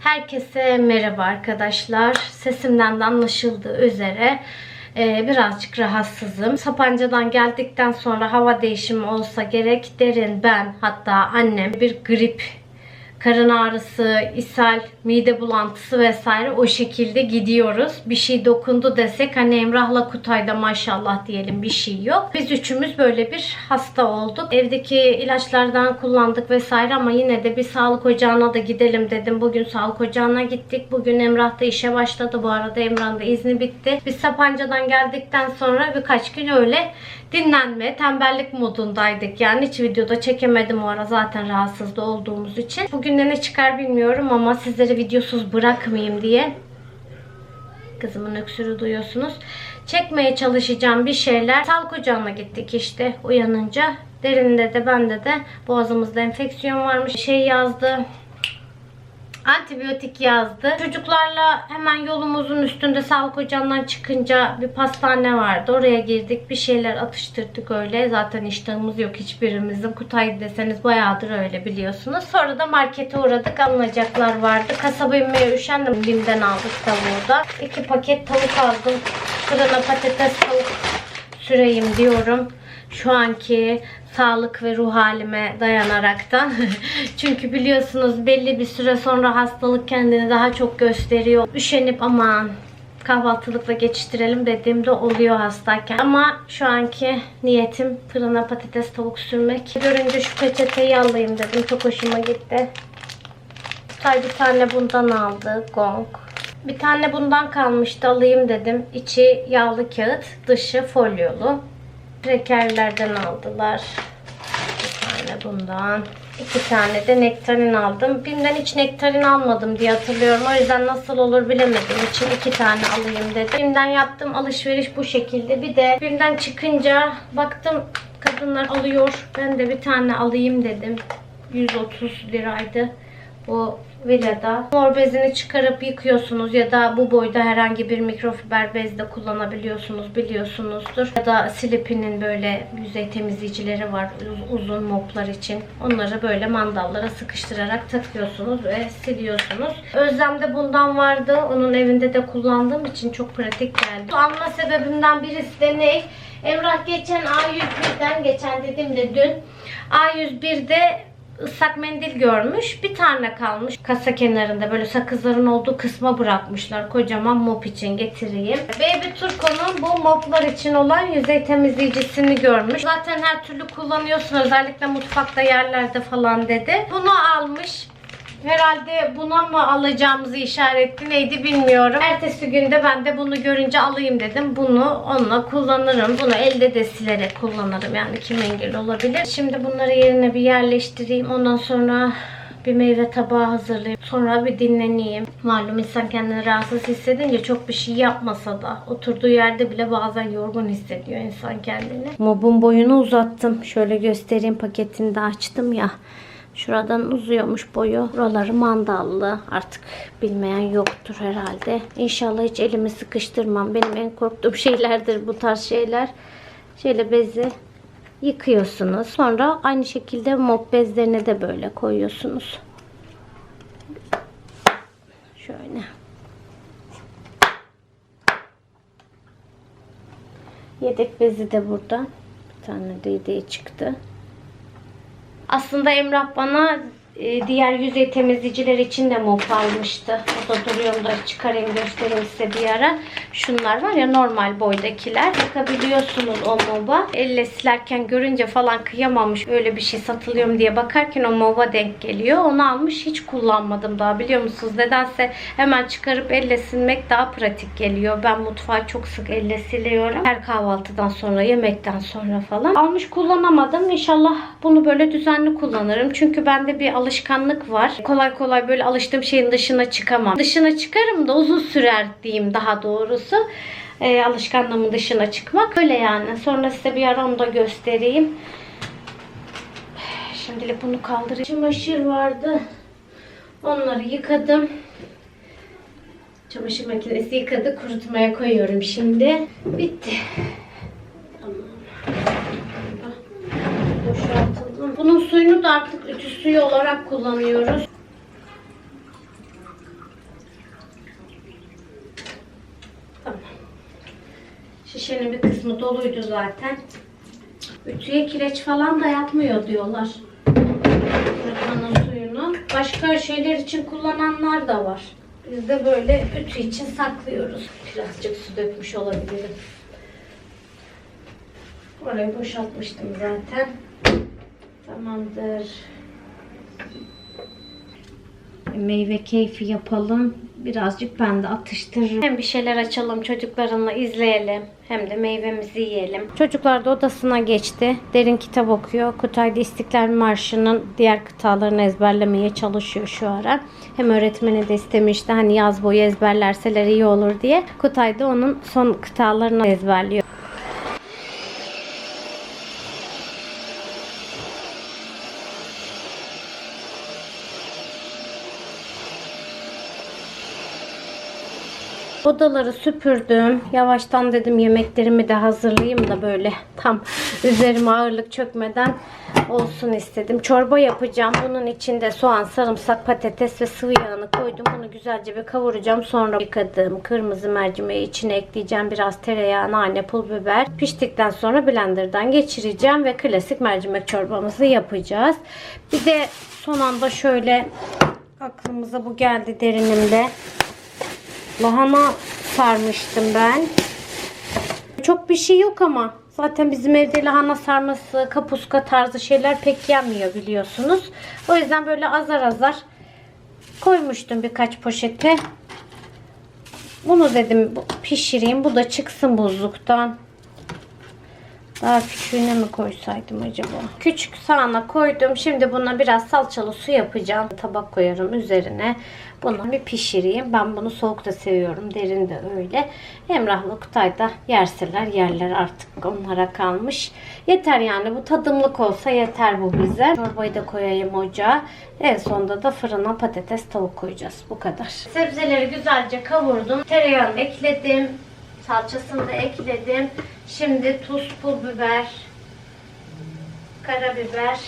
Herkese merhaba arkadaşlar. Sesimden de anlaşıldığı üzere e, birazcık rahatsızım. Sapanca'dan geldikten sonra hava değişimi olsa gerek derin ben hatta annem bir grip karın ağrısı, ishal, mide bulantısı vesaire o şekilde gidiyoruz. Bir şey dokundu desek hani Emrah'la Kutay'da maşallah diyelim bir şey yok. Biz üçümüz böyle bir hasta olduk. Evdeki ilaçlardan kullandık vesaire ama yine de bir sağlık ocağına da gidelim dedim. Bugün sağlık ocağına gittik. Bugün Emrah da işe başladı. Bu arada Emrah'ın da izni bitti. Biz Sapanca'dan geldikten sonra birkaç gün öyle dinlenme, tembellik modundaydık. Yani hiç videoda çekemedim o ara zaten rahatsız da olduğumuz için. Bugün ne çıkar bilmiyorum ama sizleri videosuz bırakmayayım diye kızımın öksürüğü duyuyorsunuz. Çekmeye çalışacağım bir şeyler. Sağlık ocağına gittik işte uyanınca. Derinde de bende de boğazımızda enfeksiyon varmış. Şey yazdı. Antibiyotik yazdı. Çocuklarla hemen yolumuzun üstünde sağlık ocağından çıkınca bir pastane vardı. Oraya girdik. Bir şeyler atıştırdık öyle. Zaten iştahımız yok hiçbirimizin. Kutay deseniz bayağıdır öyle biliyorsunuz. Sonra da markete uğradık. Alınacaklar vardı. Kasaba inmeye üşendim. Bim'den aldık tavuğu da. İki paket tavuk aldım. Fırına patates tavuk süreyim diyorum. Şu anki sağlık ve ruh halime dayanaraktan. Çünkü biliyorsunuz belli bir süre sonra hastalık kendini daha çok gösteriyor. Üşenip aman kahvaltılıkla geçiştirelim dediğimde oluyor hastayken. Ama şu anki niyetim fırına patates tavuk sürmek. Görünce şu peçeteyi alayım dedim. Çok hoşuma gitti. Tay bir tane bundan aldı. Gong. Bir tane bundan kalmıştı alayım dedim. İçi yağlı kağıt, dışı folyolu. Krekerlerden aldılar. Bir tane bundan. İki tane de nektarin aldım. Bim'den hiç nektarin almadım diye hatırlıyorum. O yüzden nasıl olur bilemediğim için iki tane alayım dedim. Bim'den yaptığım alışveriş bu şekilde. Bir de Bim'den çıkınca baktım kadınlar alıyor. Ben de bir tane alayım dedim. 130 liraydı. Bu villada. Mor bezini çıkarıp yıkıyorsunuz ya da bu boyda herhangi bir mikrofiber bez de kullanabiliyorsunuz biliyorsunuzdur. Ya da Slippe'nin böyle yüzey temizleyicileri var uz- uzun moplar için. Onları böyle mandallara sıkıştırarak takıyorsunuz ve siliyorsunuz. Özlem'de bundan vardı. Onun evinde de kullandığım için çok pratik geldi. Alma sebebimden birisi de ne? Emrah geçen A101'den geçen dediğimde dün A101'de ıslak mendil görmüş. Bir tane kalmış. Kasa kenarında böyle sakızların olduğu kısma bırakmışlar. Kocaman mop için getireyim. Baby Turco'nun bu moplar için olan yüzey temizleyicisini görmüş. Zaten her türlü kullanıyorsun. Özellikle mutfakta yerlerde falan dedi. Bunu almış. Herhalde buna mı alacağımızı işaretti neydi bilmiyorum. Ertesi günde ben de bunu görünce alayım dedim. Bunu onunla kullanırım. Bunu elde de silerek kullanırım. Yani kim engel olabilir. Şimdi bunları yerine bir yerleştireyim. Ondan sonra bir meyve tabağı hazırlayayım. Sonra bir dinleneyim. Malum insan kendini rahatsız hissedince çok bir şey yapmasa da oturduğu yerde bile bazen yorgun hissediyor insan kendini. Mobun boyunu uzattım. Şöyle göstereyim paketini de açtım ya. Şuradan uzuyormuş boyu. Buraları mandallı. Artık bilmeyen yoktur herhalde. İnşallah hiç elimi sıkıştırmam. Benim en korktuğum şeylerdir bu tarz şeyler. Şöyle bezi yıkıyorsunuz. Sonra aynı şekilde mop bezlerine de böyle koyuyorsunuz. Şöyle. Yedek bezi de burada. Bir tane de çıktı. Aslında Emrah bana e, diğer yüzey temizleyiciler için de mop almıştı. O da duruyor da çıkarayım göstereyim size bir ara. Şunlar var ya normal boydakiler. Bakabiliyorsunuz o moba. Elle silerken görünce falan kıyamamış. Öyle bir şey satılıyorum diye bakarken o moba denk geliyor. Onu almış hiç kullanmadım daha biliyor musunuz? Nedense hemen çıkarıp elle silmek daha pratik geliyor. Ben mutfağı çok sık elle siliyorum. Her kahvaltıdan sonra yemekten sonra falan. Almış kullanamadım. İnşallah bunu böyle düzenli kullanırım. Çünkü bende bir alışkanlık var. Kolay kolay böyle alıştığım şeyin dışına çıkamam. Dışına çıkarım da uzun sürer diyeyim daha doğrusu. Ee, alışkanlığımın dışına çıkmak. Öyle yani. Sonra size bir ara onu da göstereyim. Şimdilik bunu kaldırayım. Çamaşır vardı. Onları yıkadım. Çamaşır makinesi yıkadı. Kurutmaya koyuyorum şimdi. Bitti. Tamam. Boşaltalım. Bunun suyunu da artık ütü suyu olarak kullanıyoruz. Şişenin bir kısmı doluydu zaten. Ütüye kireç falan da yapmıyor diyorlar. Fırtmanın suyunu. Başka şeyler için kullananlar da var. Biz de böyle ütü için saklıyoruz. Birazcık su dökmüş olabilirim. Orayı boşaltmıştım zaten. Tamamdır. Meyve keyfi yapalım. Birazcık ben de atıştırırım. Hem bir şeyler açalım çocuklarımla izleyelim. Hem de meyvemizi yiyelim. Çocuklar da odasına geçti. Derin kitap okuyor. Kutay da İstiklal Marşı'nın diğer kıtalarını ezberlemeye çalışıyor şu ara. Hem öğretmeni de istemişti hani yaz boyu ezberlerseler iyi olur diye. Kutay da onun son kıtalarını ezberliyor. Odaları süpürdüm. Yavaştan dedim yemeklerimi de hazırlayayım da böyle tam üzerime ağırlık çökmeden olsun istedim. Çorba yapacağım. Bunun içinde soğan, sarımsak, patates ve sıvı yağını koydum. Bunu güzelce bir kavuracağım. Sonra yıkadığım kırmızı mercimeği içine ekleyeceğim. Biraz tereyağı, nane, pul biber. Piştikten sonra blenderdan geçireceğim ve klasik mercimek çorbamızı yapacağız. Bir de son anda şöyle aklımıza bu geldi derinimde. Lahana sarmıştım ben. Çok bir şey yok ama. Zaten bizim evde lahana sarması, kapuska tarzı şeyler pek yenmiyor biliyorsunuz. O yüzden böyle azar azar koymuştum birkaç poşete. Bunu dedim pişireyim. Bu da çıksın buzluktan. Daha küçüğüne mi koysaydım acaba? Küçük sağına koydum. Şimdi buna biraz salçalı su yapacağım. Tabak koyarım üzerine. Bunu bir pişireyim. Ben bunu soğuk da seviyorum. Derin de öyle. Emrah'la Kutay da yerseler yerler artık onlara kalmış. Yeter yani bu tadımlık olsa yeter bu bize. Çorbayı da koyayım ocağa. En sonunda da fırına patates tavuk koyacağız. Bu kadar. Sebzeleri güzelce kavurdum. Tereyağını ekledim. Salçasını da ekledim. Şimdi tuz, pul biber, karabiber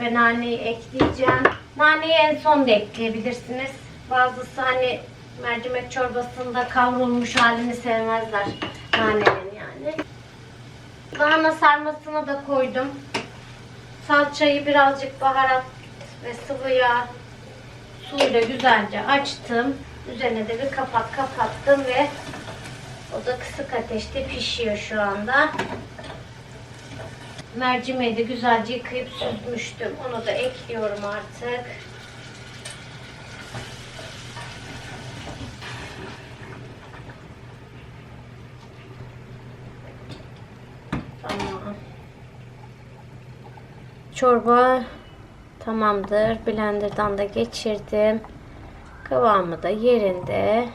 ve naneyi ekleyeceğim. Naneyi en son da ekleyebilirsiniz. Bazısı hani mercimek çorbasında kavrulmuş halini sevmezler. Nanenin yani. Lahana sarmasını da koydum. Salçayı birazcık baharat ve sıvı yağ suyla güzelce açtım. Üzerine de bir kapak kapattım ve o da kısık ateşte pişiyor şu anda. Mercimeği de güzelce yıkayıp süzmüştüm. Onu da ekliyorum artık. Tamam. Çorba tamamdır. Blender'dan da geçirdim. Kıvamı da yerinde.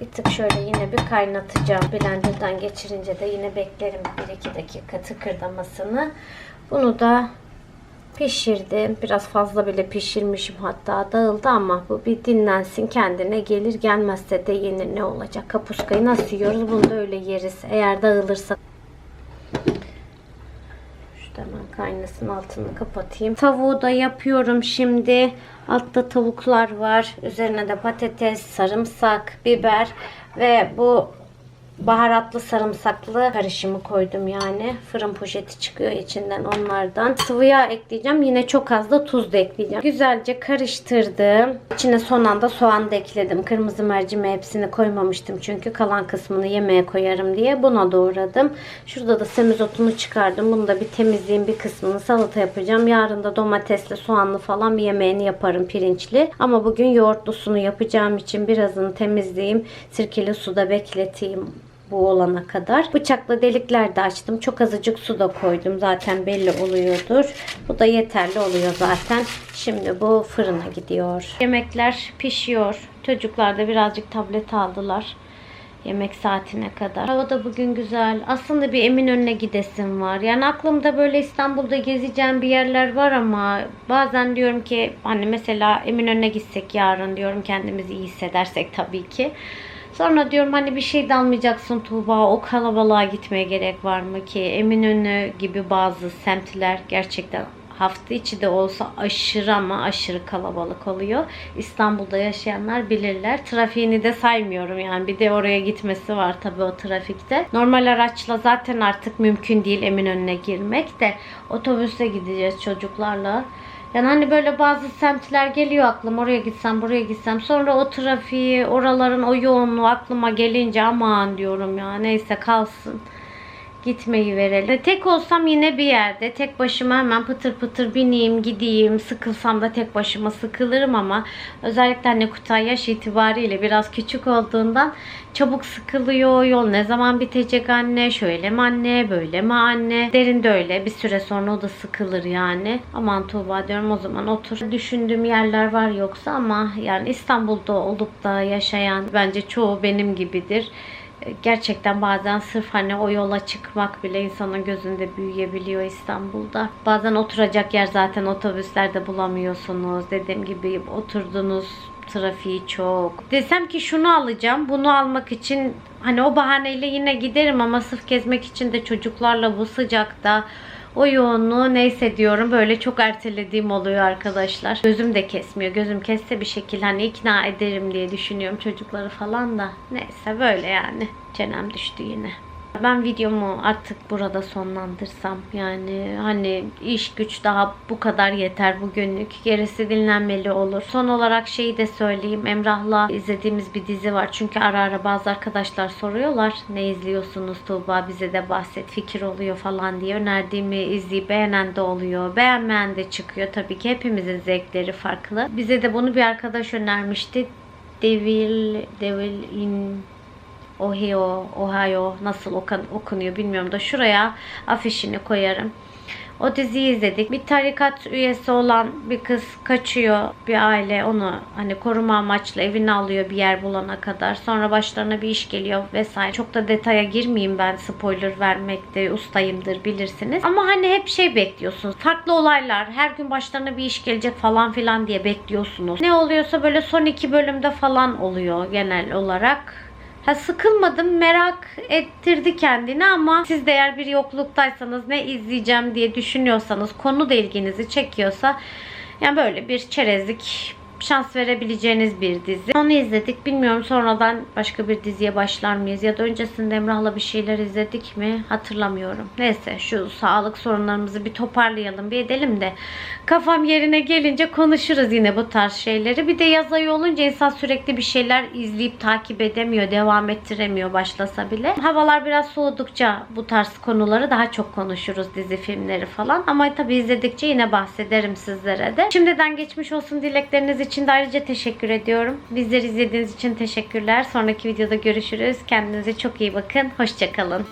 Bir tık şöyle yine bir kaynatacağım. Blender'dan geçirince de yine beklerim 1-2 dakika tıkırdamasını. Bunu da pişirdim. Biraz fazla bile pişirmişim hatta dağıldı ama bu bir dinlensin kendine gelir gelmezse de yenir ne olacak. Kapuskayı nasıl yiyoruz bunu da öyle yeriz. Eğer dağılırsa hemen kaynasın altını kapatayım. Tavuğu da yapıyorum şimdi. Altta tavuklar var. Üzerine de patates, sarımsak, biber ve bu baharatlı sarımsaklı karışımı koydum yani. Fırın poşeti çıkıyor içinden onlardan. Sıvı yağ ekleyeceğim. Yine çok az da tuz da ekleyeceğim. Güzelce karıştırdım. İçine son anda soğan da ekledim. Kırmızı mercimeği hepsini koymamıştım. Çünkü kalan kısmını yemeğe koyarım diye. Buna doğradım. Şurada da semizotunu çıkardım. Bunu da bir temizleyeyim. Bir kısmını salata yapacağım. Yarın da domatesli, soğanlı falan bir yemeğini yaparım pirinçli. Ama bugün yoğurtlusunu yapacağım için birazını temizleyeyim. Sirkeli suda bekleteyim bu olana kadar. Bıçakla delikler de açtım. Çok azıcık su da koydum. Zaten belli oluyordur. Bu da yeterli oluyor zaten. Şimdi bu fırına gidiyor. Yemekler pişiyor. Çocuklar da birazcık tablet aldılar. Yemek saatine kadar. Hava da bugün güzel. Aslında bir Eminönü'ne gidesim var. Yani aklımda böyle İstanbul'da gezeceğim bir yerler var ama bazen diyorum ki hani mesela Eminönü'ne gitsek yarın diyorum kendimizi iyi hissedersek tabii ki. Sonra diyorum hani bir şey de almayacaksın Tuğba. O kalabalığa gitmeye gerek var mı ki? Eminönü gibi bazı semtler gerçekten hafta içi de olsa aşırı ama aşırı kalabalık oluyor. İstanbul'da yaşayanlar bilirler. Trafiğini de saymıyorum yani. Bir de oraya gitmesi var tabii o trafikte. Normal araçla zaten artık mümkün değil Eminönü'ne girmek de otobüse gideceğiz çocuklarla. Yani hani böyle bazı semtler geliyor aklıma oraya gitsem buraya gitsem. Sonra o trafiği oraların o yoğunluğu aklıma gelince aman diyorum ya neyse kalsın gitmeyi verelim. Tek olsam yine bir yerde tek başıma hemen pıtır pıtır bineyim gideyim sıkılsam da tek başıma sıkılırım ama özellikle anne Kutay yaş itibariyle biraz küçük olduğundan çabuk sıkılıyor. Yol ne zaman bitecek anne? Şöyle mi anne? Böyle mi anne? Derin de öyle. Bir süre sonra o da sıkılır yani. Aman Tuğba diyorum o zaman otur. Düşündüğüm yerler var yoksa ama yani İstanbul'da olup da yaşayan bence çoğu benim gibidir gerçekten bazen sırf hani o yola çıkmak bile insanın gözünde büyüyebiliyor İstanbul'da. Bazen oturacak yer zaten otobüslerde bulamıyorsunuz. Dediğim gibi oturdunuz trafiği çok. Desem ki şunu alacağım. Bunu almak için hani o bahaneyle yine giderim ama sırf gezmek için de çocuklarla bu sıcakta o yoğunluğu neyse diyorum böyle çok ertelediğim oluyor arkadaşlar. Gözüm de kesmiyor. Gözüm kesse bir şekilde hani ikna ederim diye düşünüyorum çocukları falan da. Neyse böyle yani. Çenem düştü yine. Ben videomu artık burada sonlandırsam yani hani iş güç daha bu kadar yeter bugünlük. Gerisi dinlenmeli olur. Son olarak şeyi de söyleyeyim. Emrah'la izlediğimiz bir dizi var. Çünkü ara ara bazı arkadaşlar soruyorlar. Ne izliyorsunuz Tuğba bize de bahset fikir oluyor falan diye. Önerdiğimi izleyip beğenen de oluyor. Beğenmeyen de çıkıyor. Tabii ki hepimizin zevkleri farklı. Bize de bunu bir arkadaş önermişti. Devil, Devil in Ohio, Ohio nasıl okunuyor bilmiyorum da şuraya afişini koyarım. O diziyi izledik. Bir tarikat üyesi olan bir kız kaçıyor. Bir aile onu hani koruma amaçlı evine alıyor bir yer bulana kadar. Sonra başlarına bir iş geliyor vesaire. Çok da detaya girmeyeyim ben spoiler vermekte ustayımdır bilirsiniz. Ama hani hep şey bekliyorsunuz. Farklı olaylar. Her gün başlarına bir iş gelecek falan filan diye bekliyorsunuz. Ne oluyorsa böyle son iki bölümde falan oluyor genel olarak. Ha sıkılmadım merak ettirdi kendini ama siz de eğer bir yokluktaysanız ne izleyeceğim diye düşünüyorsanız konu da ilginizi çekiyorsa yani böyle bir çerezlik şans verebileceğiniz bir dizi. Onu izledik. Bilmiyorum sonradan başka bir diziye başlar mıyız ya da öncesinde Emrah'la bir şeyler izledik mi hatırlamıyorum. Neyse şu sağlık sorunlarımızı bir toparlayalım bir edelim de kafam yerine gelince konuşuruz yine bu tarz şeyleri. Bir de yaz ayı olunca insan sürekli bir şeyler izleyip takip edemiyor, devam ettiremiyor başlasa bile. Havalar biraz soğudukça bu tarz konuları daha çok konuşuruz dizi filmleri falan. Ama tabii izledikçe yine bahsederim sizlere de. Şimdiden geçmiş olsun dilekleriniz için de ayrıca teşekkür ediyorum. Bizleri izlediğiniz için teşekkürler. Sonraki videoda görüşürüz. Kendinize çok iyi bakın. Hoşçakalın.